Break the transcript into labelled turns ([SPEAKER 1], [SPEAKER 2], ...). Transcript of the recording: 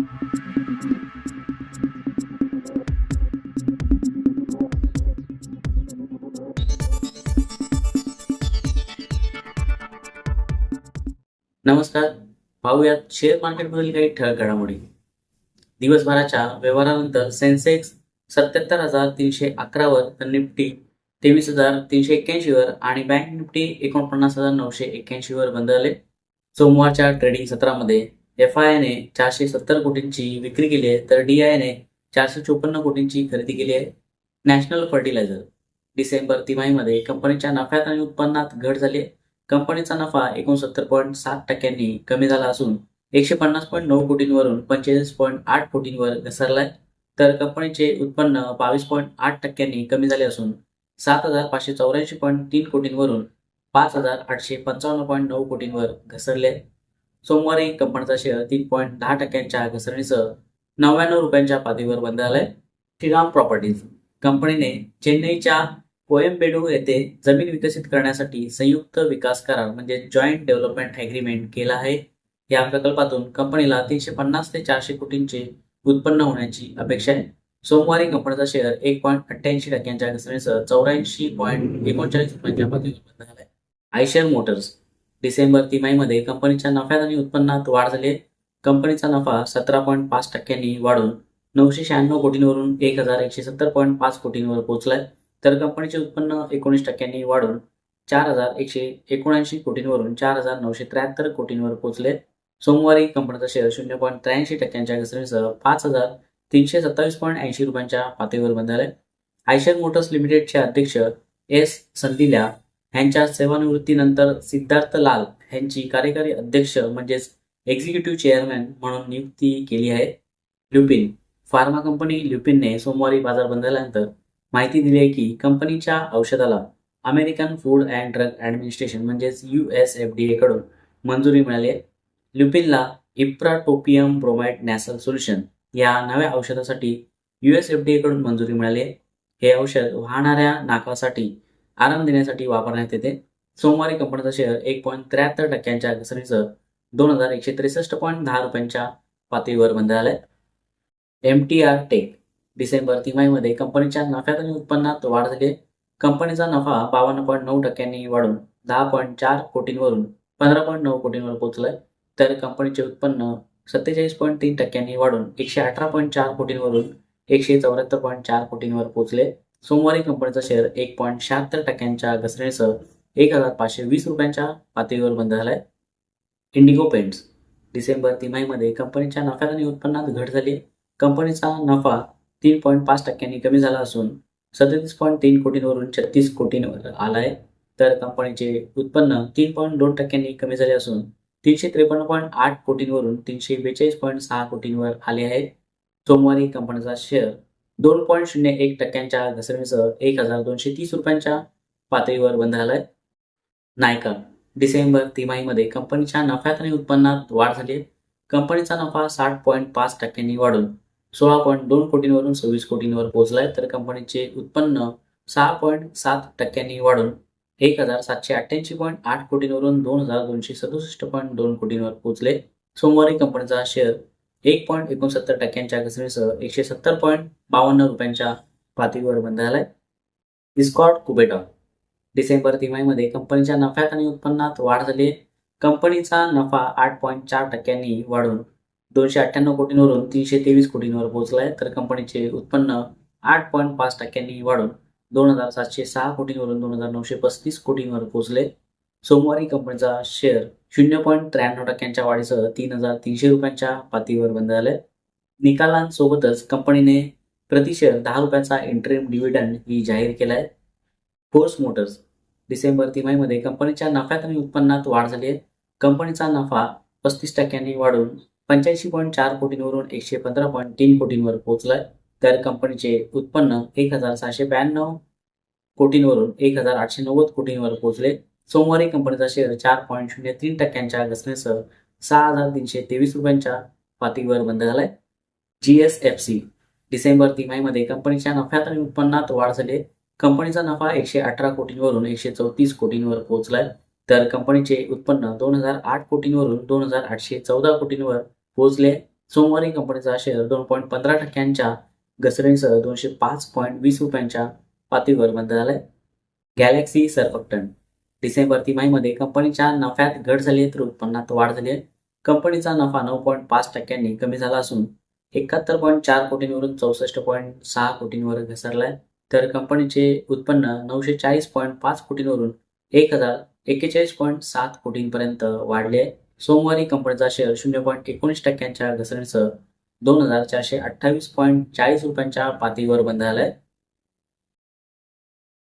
[SPEAKER 1] नमस्कार. पाहूयात शेअर मार्केटमधील काही ठळक घडामोडी. दिवसभराच्या व्यवहारानंतर सेन्सेक्स सत्याहत्तर हजार तीनशे अकरावर तर निफ्टी तेवीस हजार तीनशे एक्क्याऐंशीवर आणि बँक निफ्टी एकोणपन्नास हजार नऊशे एक्क्याऐंशीवर बंद झाले. सोमवारच्या ट्रेडिंग सत्रामध्ये एफ आय ने चारशे सत्तर कोटींची विक्री केली आहे तर डी आय ने चारशे चोपन्न कोटींची खरेदी केली आहे. National fertiliser. डिसेंबर तिमाहीमध्ये कंपनीच्या नफ्यात आणि उत्पन्नात घट झाली आहे. कंपनीचा नफा एकोणसत्तर पॉईंट सात टक्क्यांनी कमी झाला असून एकशे पन्नास पॉईंट नऊ कोटींवरून पंचेचाळीस पॉईंट आठ कोटींवर घसरला आहे तर कंपनीचे उत्पन्न बावीस पॉईंट आठ टक्क्यांनी कमी झाले असून सात हजार पाचशे चौऱ्याऐंशी पॉईंट तीन कोटींवरून पाच हजार आठशे पंचावन्न पॉईंट नऊ कोटींवर घसरले आहे. सोमवारी कंपनीचा शेअर तीन पॉईंट दहा टक्क्यांच्या घसरणीसह नव्याण्णव रुपयांच्या पातळीवर बंद झालाय. श्रीराम प्रॉपर्टीज कंपनीने चेन्नईच्या कोयंबेडू येथे जमीन विकसित करण्यासाठी संयुक्त विकास करार म्हणजे जॉईंट डेव्हलपमेंट अग्रीमेंट केला आहे. या प्रकल्पातून कंपनीला तीनशे पन्नास ते चारशे कोटींचे उत्पन्न होण्याची अपेक्षा आहे. सोमवारी कंपनीचा शेअर एक पॉईंट अठ्ठ्याऐंशी टक्क्यांच्या घसरणीसह चौऱ्याऐंशी पॉईंट एकोणचाळीस रुपयांच्या पातळीवर बंद झाला आहे आयशर मोटर्स डिसेंबर तिमाहीमध्ये कंपनीच्या नफ्यात आणि उत्पन्नात वाढ झाली. कंपनीचा नफा सतरा पॉईंट पाच टक्क्यांनी वाढून नऊशे शहाण्णव कोटींवरून एक हजार एकशे सत्तर पॉईंट पाच कोटींवर पोहोचलाय. तर कंपनीचे उत्पन्न एकोणीस टक्क्यांनी वाढून चार हजार एकशे एकोणऐंशी कोटींवरून चार हजार नऊशे त्र्याहत्तर कोटींवर पोहोचले. सोमवारी कंपनीचा शेअर शून्य पॉईंट त्र्याऐंशी टक्क्यांच्या घसरणीसह पाच हजार तीनशे सत्तावीस पॉईंट ऐंशी रुपयांच्या पातळीवर बंद झाले आयशर मोटर्स लिमिटेडचे अध्यक्ष एस संदिल्या यांच्या सेवानिवृत्तीनंतर सिद्धार्थ लाल यांची कार्यकारी अध्यक्ष म्हणजेच एक्झिक्युटिव्ह चेअरमॅन म्हणून नियुक्ती केली आहे. ल्युपिन फार्मा कंपनी ल्युपिनने सोमवारी बाजार बंद झाल्यानंतर माहिती दिली आहे की कंपनीच्या औषधाला American food and drug administration म्हणजेच यू एस एफ डी एकडून मंजुरी मिळाली आहे. ल्युपिनला इप्राटोपियम ब्रोमाइड नॅसल सोल्युशन या नव्या औषधासाठी यू एस एफ डी एकडून मंजुरी मिळाली आहे. हे औषध वाहणाऱ्या नाकासाठी आराम देण्यासाठी वापरण्यात येते. सोमवारी कंपनीचा शेअर एक पॉईंट त्र्याहत्तर टक्क्यांच्या घसरणीसह दोन हजार एकशे त्रेसष्ट पॉईंट दहा रुपयांच्या पातळीवर बंद झालाय M T R tech December तिमाहीमध्ये कंपनीच्या नफ्यात आणि उत्पन्नात वाढ झाली आहे. कंपनीचा नफा बावन्न पॉईंट नऊ टक्क्यांनी वाढून दहा पॉईंट चार कोटींवरून पंधरा पॉईंट नऊ कोटींवर पोहोचलाय. तर कंपनीचे उत्पन्न सत्तेचाळीस पॉईंट तीन टक्क्यांनी वाढून एकशे अठरा पॉईंट चार कोटींवरून एकशे चौऱ्याहत्तर पॉईंट चार कोटींवर पोहोचले. सोमवारी कंपनीचा शेअर एक पॉईंट शहात्तर टक्क्यांच्या घसरणीसह एक हजार पाचशे वीस रुपयांच्या पातळीवर बंद झालाय. इंडिगो पेंट्स डिसेंबर तिमाहीमध्ये कंपनीच्या नफ्यात आणि उत्पन्नात घट झाली कंपनीचा नफा तीन पॉईंट पाच टक्क्यांनी कमी झाला असून सदतीस पॉईंट तीन कोटींवरून छत्तीस कोटींवर आला आहे तर कंपनीचे उत्पन्न तीन पॉईंट दोन टक्क्यांनी कमी झाले असून तीनशे त्रेपन्न पॉईंट आठ कोटींवरून तीनशे बेचाळीस पॉईंट सहा कोटींवर आले आहे. सोमवारी कंपनीचा शेअर दोन पॉईंट शून्य एक टक्क्यांच्या घसरणीसह एक हजार दोनशे तीस रुपयांच्या पातळीवर बंद झालाय. नायका डिसेंबर तिमाहीमध्ये कंपनीच्या नफ्यात आणि उत्पन्नात वाढ झाली कंपनीचा नफा साठ पॉईंट पाच टक्क्यांनी वाढून सोळा पॉईंट दोन कोटींवरून सव्वीस कोटींवर पोहोचलाय. तर कंपनीचे उत्पन्न सहा पॉईंट सात टक्क्यांनी वाढून एक हजार सातशे अठ्ठ्याऐंशी पॉईंट आठ कोटींवरून दोन हजार दोनशे सदुसष्ट पॉईंट दोन कोटींवर पोहोचले. सोमवारी कंपनीचा शेअर एक पॉईंट एकोणसत्तर टक्क्यांच्या घसरणीसह एकशे सत्तर पॉईंट बावन्न रुपयांच्या पातळीवर बंद झालाय. इस्कॉट कुबेटॉन डिसेंबर तिमाहीमध्ये कंपनीच्या नफ्यात आणि उत्पन्नात वाढ झाली आहे. कंपनीचा नफा आठ पॉईंट चार टक्क्यांनी वाढून दोनशे अठ्ठ्याण्णव कोटींवरून तीनशे तेवीस कोटींवर पोहोचला आहे तर कंपनीचे उत्पन्न आठ पॉईंट पाच टक्क्यांनी वाढून दोन हजार सातशे सहा कोटींवरून दोन हजार नऊशे पस्तीस कोटींवर पोहोचले. सोमवारी कंपनीचा शेअर शून्य पॉईंट त्र्याण्णव टक्क्यांच्या वाढीसह तीन हजार तीनशे रुपयांच्या पातळीवर बंद झालं. निकालांसोबतच कंपनीने प्रतिशेअर दहा रुपयाचा इंटरिम डिव्हिडंड ही जाहीर केला आहे फोर्स मोटर्स डिसेंबर तिमाहीमध्ये कंपनीच्या नफ्यात आणि उत्पन्नात वाढ झाली आहे. कंपनीचा नफा पस्तीस टक्क्यांनी वाढून पंच्याऐंशी पॉईंट चार कोटींवरून एकशे पंधरा पॉईंट तीन कोटींवर पोहोचलाय. तर कंपनीचे उत्पन्न एक हजार सहाशे ब्याण्णव कोटींवरून एक हजार आठशे नव्वद कोटींवर पोहोचले. सोमवारी कंपनीचा शेअर चार पॉईंट शून्य तीन टक्क्यांच्या घसरणीसह सहा हजार तीनशे तेवीस रुपयांच्या पातळीवर बंद झालाय. G S F C December तिमाहीमध्ये कंपनीच्या नफ्यात आणि उत्पन्नात वाढ झाली कंपनीचा नफा एकशे अठरा कोटींवरून एकशे चौतीस कोटींवर पोहोचलाय. तर कंपनीचे उत्पन्न दोन हजार आठ कोटींवरून दोन हजार आठशे चौदा कोटींवर पोहोचले सोमवारी कंपनीचा शेअर दोन पॉईंट पंधरा टक्क्यांच्या घसरणीसह दोनशे पाच पॉईंट वीस रुपयांच्या पातळीवर बंद झालाय. गॅलेक्सी सरपटन डिसेंबर तिमाहीमध्ये कंपनीच्या नफ्यात घट झाली तर उत्पन्नात वाढ झाली आहे. कंपनीचा नफा नऊ पॉईंट पाच टक्क्यांनी कमी झाला असून एकाहत्तर पॉईंट चार कोटींवरून चौसष्ट पॉईंट सहा कोटींवर घसरलाय. तर कंपनीचे उत्पन्न नऊशे चाळीस पॉईंट पाच कोटींवरून एक हजार एक्केचाळीस पॉईंट सात कोटींपर्यंत वाढले आहे. सोमवारी कंपनीचा शेअर शून्य पॉईंट एकोणीस टक्क्यांच्या घसरणीसह दोन हजार चारशे अठ्ठावीस पॉईंट चाळीस रुपयांच्या पातळीवर बंद झालाय.